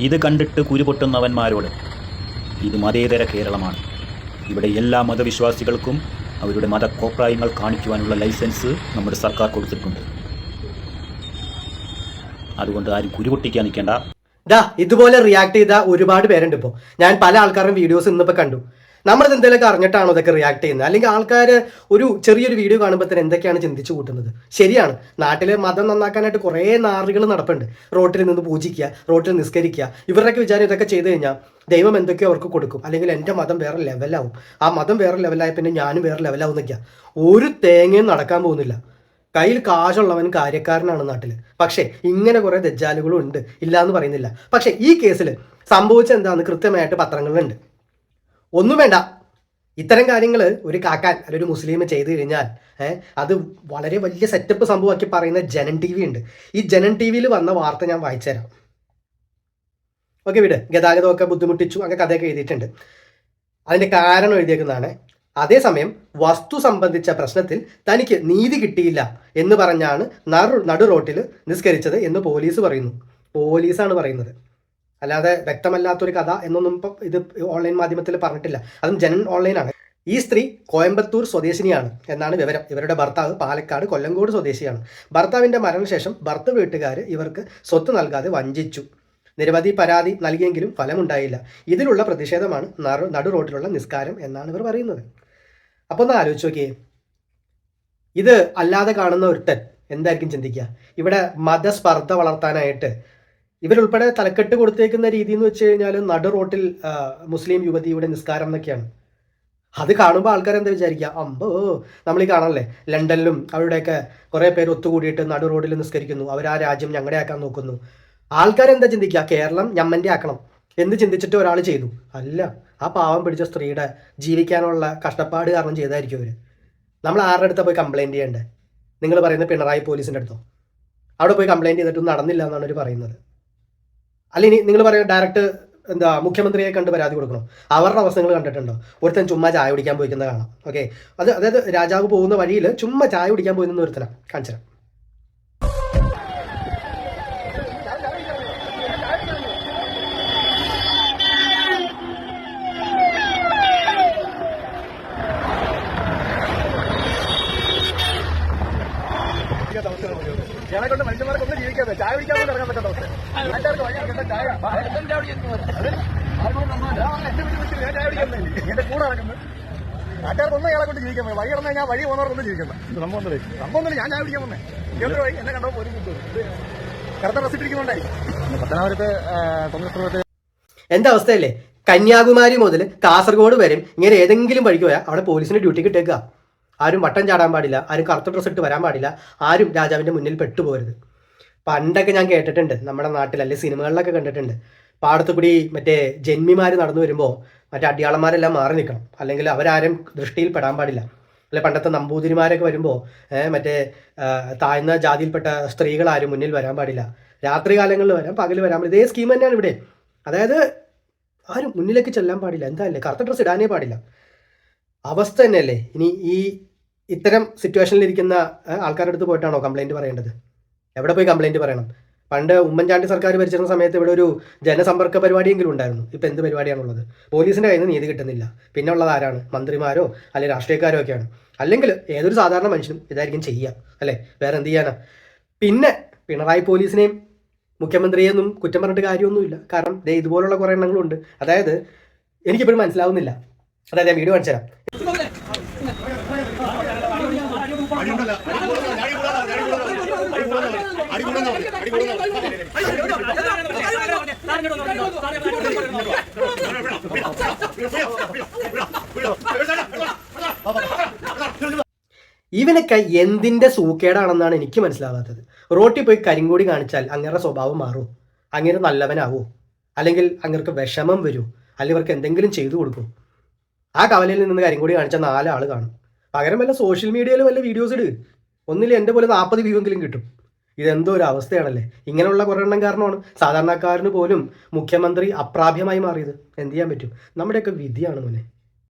ഇത് കണ്ടിട്ട് കുരുപൊട്ടുന്നവന്മാരോട് ഇത് മതേതര കേരളമാണ്. ഇവിടെ എല്ലാ മതവിശ്വാസികൾക്കും അവരുടെ മതക്കോപ്രായങ്ങൾ കാണിക്കുവാനുള്ള ലൈസൻസ് നമ്മുടെ സർക്കാർ കൊടുത്തിട്ടുണ്ട്. അതുകൊണ്ട് ആരും കുരുപൊട്ടിക്കാൻ നിൽക്കേണ്ട. ഇതുപോലെ റിയാക്ട് ചെയ്ത ഒരുപാട് പേരുണ്ട് ഇപ്പോൾ ഞാൻ പല ആൾക്കാരും വീഡിയോസ് ഇന്നിപ്പോൾ കണ്ടു. നമ്മളിത് എന്തെങ്കിലുമൊക്കെ അറിഞ്ഞിട്ടാണോ ഇതൊക്കെ റിയാക്ട് ചെയ്യുന്നത്? അല്ലെങ്കിൽ ആൾക്കാർ ഒരു ചെറിയൊരു വീഡിയോ കാണുമ്പോൾ തന്നെ എന്തൊക്കെയാണ് ചിന്തിച്ചു കൂട്ടുന്നത്? ശരിയാണ്. നാട്ടിലെ മതം നന്നാക്കാനായിട്ട് കുറേ നാറുകൾ നടപ്പുണ്ട്. റോട്ടിൽ നിന്ന് പൂജിക്കുക റോട്ടിൽ നിസ്കരിക്കുക. ഇവരുടെയൊക്കെ വിചാരം ഇതൊക്കെ ചെയ്തു കഴിഞ്ഞാൽ ദൈവം എന്തൊക്കെയോ അവർക്ക് കൊടുക്കും. അല്ലെങ്കിൽ എന്റെ മതം വേറെ ലെവലാവും ആ മതം വേറെ ലെവലായ പിന്നെ ഞാനും വേറെ ലെവലാവും എന്നൊക്കെയാ. ഒരു തേങ്ങയും നടക്കാൻ പോകുന്നില്ല. കയ്യിൽ കാശുള്ളവൻ കാര്യക്കാരനാണ് നാട്ടിൽ പക്ഷേ ഇങ്ങനെ കുറേ ദജ്ജാലുകളും ഉണ്ട്. ഇല്ല എന്ന് പറയുന്നില്ല. പക്ഷേ ഈ കേസിൽ സംഭവിച്ചത് എന്താണെന്ന് കൃത്യമായിട്ട് പത്രങ്ങളിലുണ്ട്. ഒന്നും വേണ്ട. ഇത്തരം കാര്യങ്ങൾ ഒരു കാക്കാൻ അല്ലെങ്കിൽ ഒരു മുസ്ലിം ചെയ്തു കഴിഞ്ഞാൽ അത് വളരെ വലിയ സെറ്റപ്പ് സംഭവമാക്കി പറയുന്ന ജനൻ ടി വി ഉണ്ട്. ഈ ജനൻ ടി വിയിൽ വന്ന വാർത്ത ഞാൻ വായിച്ചു തരാം ഓക്കെ വിട് ഗതാഗതമൊക്കെ ബുദ്ധിമുട്ടിച്ചു അങ്ങനെ കഥയൊക്കെ എഴുതിയിട്ടുണ്ട്. അതിന്റെ കാരണം എഴുതിയേക്കുന്നതാണ്. അതേസമയം വസ്തു സംബന്ധിച്ച പ്രശ്നത്തിൽ തനിക്ക് നീതി കിട്ടിയില്ല എന്ന് പറഞ്ഞാണ് നടു റോട്ടിൽ നിസ്കരിച്ചത് എന്ന് പോലീസ് പറയുന്നു. പോലീസാണ് പറയുന്നത്. അല്ലാതെ വ്യക്തമല്ലാത്തൊരു കഥ എന്നൊന്നും ഇപ്പം ഇത് ഓൺലൈൻ മാധ്യമത്തിൽ പറഞ്ഞിട്ടില്ല. അതും ജനൻ ഓൺലൈനാണ് ഈ സ്ത്രീ കോയമ്പത്തൂർ സ്വദേശിനിയാണ് എന്നാണ് വിവരം. ഇവരുടെ ഭർത്താവ് പാലക്കാട് കൊല്ലങ്കോട് സ്വദേശിയാണ്. ഭർത്താവിന്റെ മരണശേഷം ഭർത്ത വീട്ടുകാർ ഇവർക്ക് സ്വത്ത് നൽകാതെ വഞ്ചിച്ചു. നിരവധി പരാതി നൽകിയെങ്കിലും ഫലമുണ്ടായില്ല. ഇതിലുള്ള പ്രതിഷേധമാണ് നടു റോഡിലുള്ള നിസ്കാരം എന്നാണ് ഇവർ പറയുന്നത്. അപ്പോൾ ഒന്ന് ആലോചിച്ച് നോക്കിയേ. ഇത് അല്ലാതെ കാണുന്ന ഒരുത്തൻ എന്തായിരിക്കും ചിന്തിക്കുക? ഇവിടെ മതസ്പർദ്ധ വളർത്താനായിട്ട് ഇവരുൾപ്പെടെ തലക്കെട്ട് കൊടുത്തേക്കുന്ന രീതി എന്ന് വെച്ച് കഴിഞ്ഞാൽ നടു റോട്ടിൽ മുസ്ലിം യുവതിയുടെ നിസ്കാരം എന്നൊക്കെയാണ്. അത് കാണുമ്പോൾ ആൾക്കാർ എന്താ വിചാരിക്കുക അമ്പോ നമ്മൾ ഈ കാണാനല്ലേ? ലണ്ടനിലും അവരുടെയൊക്കെ കുറേ പേര് ഒത്തുകൂടിയിട്ട് നടു റോഡിൽ നിസ്കരിക്കുന്നു അവർ ആ രാജ്യം ഞങ്ങളുടെ ആക്കാൻ നോക്കുന്നു. ആൾക്കാർ എന്താ ചിന്തിക്കുക കേരളം ഞമ്മന്റെ ആക്കണം എന്ന് ചിന്തിച്ചിട്ട് ഒരാൾ ചെയ്തു. അല്ല ആ പാവം പിടിച്ച സ്ത്രീയുടെ ജീവിക്കാനുള്ള കഷ്ടപ്പാട് കാരണം ചെയ്തായിരിക്കും അവർ നമ്മൾ ആരുടെ അടുത്ത് പോയി കംപ്ലൈന്റ് ചെയ്യേണ്ടത് നിങ്ങൾ പറയുന്ന പിണറായി പോലീസിന്റെ അടുത്തോ? അവിടെ പോയി കംപ്ലൈന്റ് ചെയ്തിട്ടൊന്നും നടന്നില്ല എന്നാണ് അവർ പറയുന്നത്. അല്ല ഇനി നിങ്ങൾ പറയുക ഡയറക്റ്റ് എന്താ മുഖ്യമന്ത്രിയെ കണ്ട് പരാതി കൊടുക്കണം? അവരുടെ അവസ്ഥകൾ കണ്ടിട്ടുണ്ടോ? ഒരുത്തൻ ചുമ്മാ ചായ കുടിക്കാൻ പോയിക്കുന്ന കാണാം. ഓക്കെ അത് അതായത് രാജാവ് പോകുന്ന വഴിയിൽ ചുമ്മാ ചായ കുടിക്കാൻ പോയിരുന്ന ഒരുത്തനാണ് ഒരുത്തനാ കാണിച്ചു തരാം. മനുഷ്യന്മാർക്ക് ഒന്നും ജീവിക്കാൻ. ചായ കുടിക്കാൻ പോലും ഇറങ്ങാൻ പറ്റാത്ത അവസ്ഥ നാട്ടുകാർക്ക് ചായ. എന്റെ. വീട്ടിൽ ഞാൻ ചായ കുടിക്കാൻ. എന്റെ കൂടെ നടക്കുന്നു നാട്ടുകാർക്കൊന്നും ഇയാളെ കൊണ്ട് ജീവിക്കാൻ പറ്റും വഴി ഇറങ്ങാൻ ഞാൻ വഴി പോകുന്നവർക്കൊന്നും ജീവിക്കണ്ട സംഭവം എന്താ? സംഭവം ഒന്നും ഞാൻ ചായ കുടിക്കാൻ വന്നേ വഴി എന്നെ കണ്ടോ ഒരു കിട്ടും. കറുത്ത ഡ്രസ് ഇട്ടിരിക്കുന്നുണ്ടായിരിക്കും പത്തനാപുരത്ത് കോൺഗ്രസ് എന്താ അവസ്ഥയല്ലേ? കന്യാകുമാരി മുതൽ കാസർഗോഡ് വരെ ഇങ്ങനെ ഏതെങ്കിലും വഴിക്ക് പോയാൽ അവിടെ പോലീസിന് ഡ്യൂട്ടി ഇട്ടേക്കുക ആരും വട്ടം ചാടാൻ പാടില്ല ആരും കറുത്ത ഡ്രസ് ഇട്ട് വരാൻ പാടില്ല ആരും രാജാവിന്റെ മുന്നിൽ പെട്ടുപോകരുത്. പണ്ടൊക്കെ ഞാൻ കേട്ടിട്ടുണ്ട് നമ്മുടെ നാട്ടിൽ അല്ലെങ്കിൽ സിനിമകളിലൊക്കെ കണ്ടിട്ടുണ്ട്. പാടത്ത് കൂടി മറ്റേ ജന്മിമാർ നടന്നു വരുമ്പോൾ മറ്റേ അടിയാളന്മാരെല്ലാം മാറി നിൽക്കണം. അല്ലെങ്കിൽ അവരാരും ദൃഷ്ടിയിൽ പെടാൻ പാടില്ല. അല്ലെ പണ്ടത്തെ നമ്പൂതിരിമാരൊക്കെ വരുമ്പോൾ മറ്റേ താഴ്ന്ന ജാതിയിൽപ്പെട്ട സ്ത്രീകൾ ആരും മുന്നിൽ വരാൻ പാടില്ല. രാത്രി കാലങ്ങളിൽ വരാം പകൽ വരാൻ പാടില്ല. ഇതേ സ്കീം തന്നെയാണ് ഇവിടെ. അതായത് ആരും മുന്നിലേക്ക് ചെല്ലാൻ പാടില്ല. എന്താ കറുത്ത ഡ്രസ്സ് ഇടാനേ പാടില്ല. അവസ്ഥ തന്നെയല്ലേ? ഇനി ഈ ഇത്തരം സിറ്റുവേഷനിലിരിക്കുന്ന ആൾക്കാരുടെ അടുത്ത് പോയിട്ടാണോ കംപ്ലൈന്റ് പറയേണ്ടത്? എവിടെ പോയി കംപ്ലൈന്റ് പറയണം? പണ്ട് ഉമ്മൻചാണ്ടി സർക്കാർ ഭരിച്ചിരുന്ന സമയത്ത് ഇവിടെ ഒരു ജനസമ്പർക്ക പരിപാടിയെങ്കിലും ഉണ്ടായിരുന്നു. ഇപ്പം എന്ത് പരിപാടിയാണുള്ളത്? പോലീസിന്റെ കയ്യിൽ നിന്ന് നീതി കിട്ടുന്നില്ല. പിന്നെ ഉള്ളത് ആരാണ്? മന്ത്രിമാരോ അല്ലെങ്കിൽ രാഷ്ട്രീയക്കാരോ ഒക്കെയാണ്. അല്ലെങ്കിൽ ഏതൊരു സാധാരണ മനുഷ്യനും ഇതായിരിക്കും ചെയ്യുക അല്ലേ? വേറെ എന്ത് ചെയ്യാനാ? പിന്നെ പിണറായി പോലീസിനെയും മുഖ്യമന്ത്രിയെയൊന്നും കുറ്റം പറഞ്ഞിട്ട് കാര്യമൊന്നുമില്ല. കാരണം ദേ ഇതുപോലുള്ള കുറേ എണ്ണങ്ങളുണ്ട്. അതായത് എനിക്കിപ്പോഴും മനസ്സിലാവുന്നില്ല. അതായത് ഞാൻ വീഡിയോ കാണിച്ചു തരാം ഇവനൊക്കെ എന്തിന്റെ സൂക്കേടാണെന്നാണ് എനിക്ക് മനസ്സിലാകാത്തത് റോട്ടിൽ പോയി കരിങ്കൂടി കാണിച്ചാൽ അങ്ങേരുടെ സ്വഭാവം മാറും അങ്ങനെ നല്ലവനാവോ? അല്ലെങ്കിൽ അങ്ങേർക്ക് വിഷമം വരും? അല്ലെങ്കിൽ ഇവർക്ക് എന്തെങ്കിലും ചെയ്തു കൊടുക്കും? ആ കവലയിൽ നിന്ന് കരിങ്കൂടി കാണിച്ച നാലാൾ കാണും. പകരം വല്ല സോഷ്യൽ മീഡിയയിൽ വല്ല വീഡിയോസ് ഇട്. ഒന്നിൽ എന്റെ പോലെ നാൽപ്പത് വ്യൂ എങ്കിലും കിട്ടും. ഇതെന്തോ ഒരു അവസ്ഥയാണല്ലേ? ഇങ്ങനെയുള്ള കുറേ എണ്ണം കാരണമാണ്. സാധാരണക്കാരന് പോലും മുഖ്യമന്ത്രി അപ്രാപ്യമായി മാറിയത്. എന്ത് ചെയ്യാൻ പറ്റും? നമ്മുടെയൊക്കെ വിധിയാണ് മോനെ.